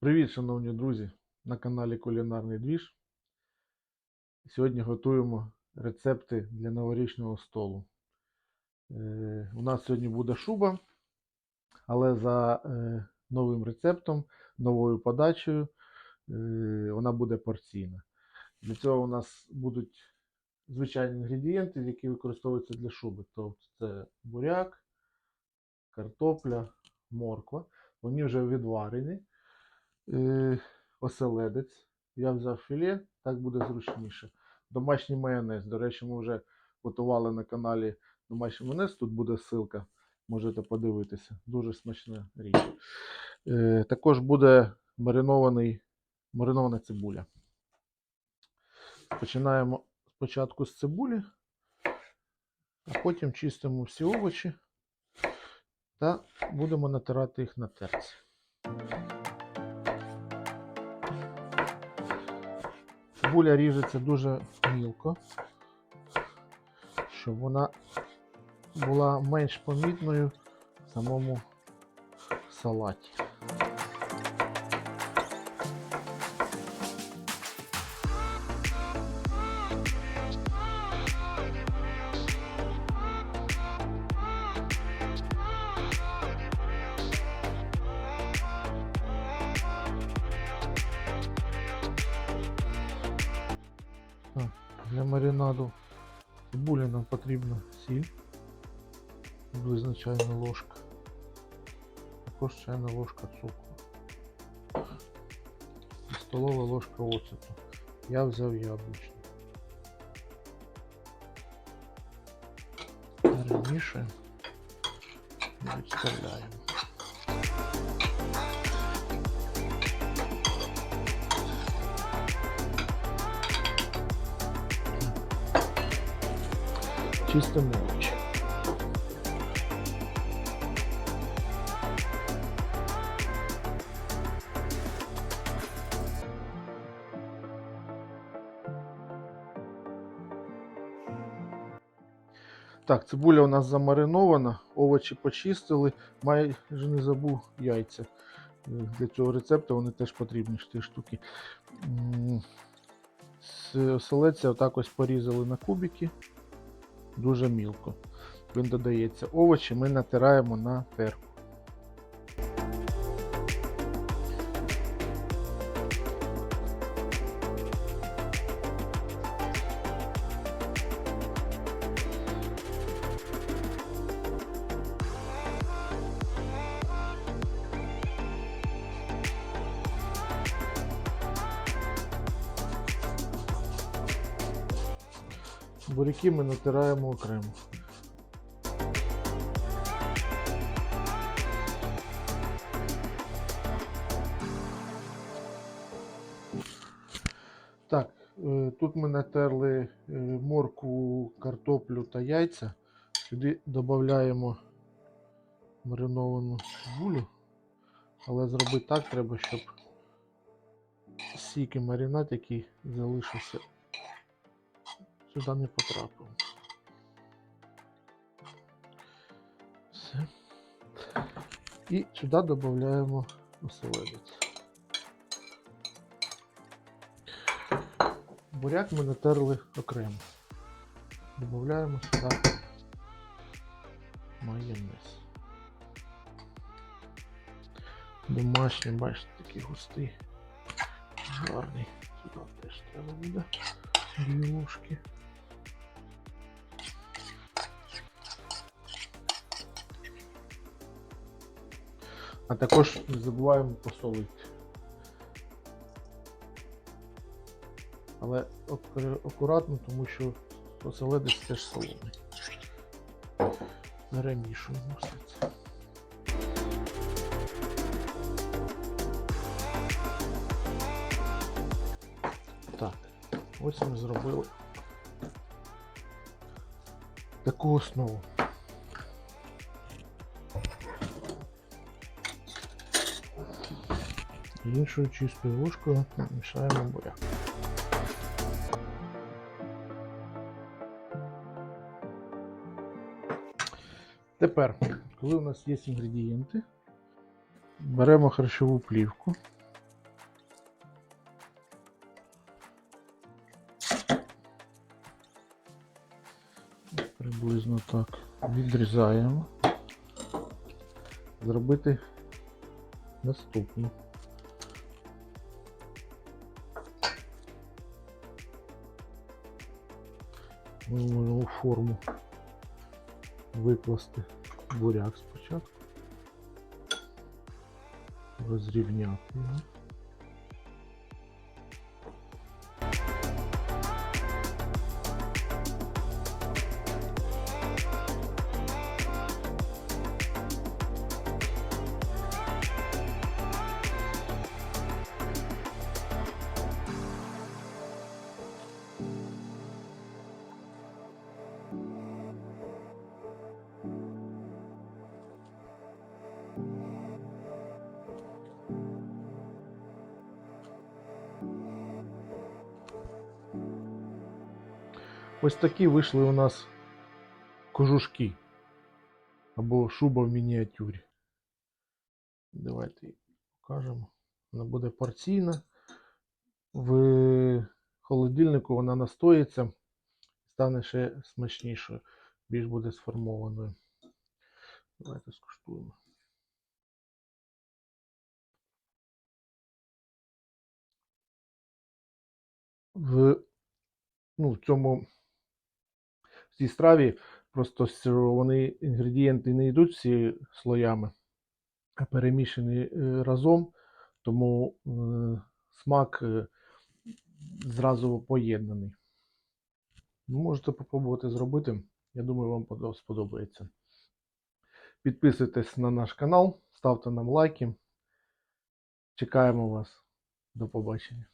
Привіт, шановні друзі! На каналі Кулінарний Двіж. Сьогодні готуємо рецепти для новорічного столу. Е, у нас сьогодні буде шуба, але за е, новим рецептом, новою подачею, е, вона буде порційна. Для цього у нас будуть звичайні інгредієнти, які використовуються для шуби. Тобто це буряк, картопля, морква. Вони вже відварені е, оселедець. Я взяв філе, так буде зручніше. Домашній майонез. До речі, ми вже готували на каналі домашній майонез. Тут буде ссылка, можете подивитися. Дуже смачна річ. Е, також буде маринований, маринована цибуля. Починаємо спочатку з цибулі, а потім чистимо всі овочі та будемо натирати їх на терці. Цибуля ріжеться дуже мілко, щоб вона була менш помітною в самому салаті. Для маринаду цибулі нам потрібна сіль, приблизно чайна ложка, також чайна ложка цукру, столова ложка оцету. Я взяв яблучний. Перемішуємо і відставляємо. Чистимо овочі. Так, цибуля у нас замаринована, овочі почистили, майже не забув яйця. Для цього рецепту вони теж потрібні 4 штуки. Оселедця отак ось порізали на кубики дуже мілко. Він додається. Овочі ми натираємо на терку. Буряки ми натираємо окремо. Так, е, тут ми натерли е, моркву, картоплю та яйця. Сюди додаємо мариновану цибулю. Але зробити так треба, щоб сік і маринад, який залишився, сюди не потрапив. Все. І сюди додаємо оселедець. Буряк ми натерли окремо. Додаємо сюди майонез. Домашній, бачите, такий густий, гарний. Сюди теж треба буде дві. А також не забуваємо посолити. Але акуратно, тому що оселедець теж солоний. Перемішуємо все це. Так, ось ми зробили таку основу. Іншою чистою ложкою мішаємо буряк. Тепер, коли у нас є інгредієнти, беремо харчову плівку. Приблизно так відрізаємо, зробити наступну. Ми можемо форму викласти буряк спочатку. Розрівняти його. Ось такі вийшли у нас кожушки. Або шуба в мініатюрі. Давайте покажемо. Вона буде порційна. В холодильнику вона настоїться, стане ще смачнішою, більш буде сформованою. Давайте скуштуємо. В, ну, в цьому в цій страві просто вони інгредієнти не йдуть всі слоями, а перемішані е, разом, тому е, смак е, зразу поєднаний. Можете попробувати зробити. Я думаю, вам сподобається. Підписуйтесь на наш канал, ставте нам лайки. Чекаємо вас. До побачення.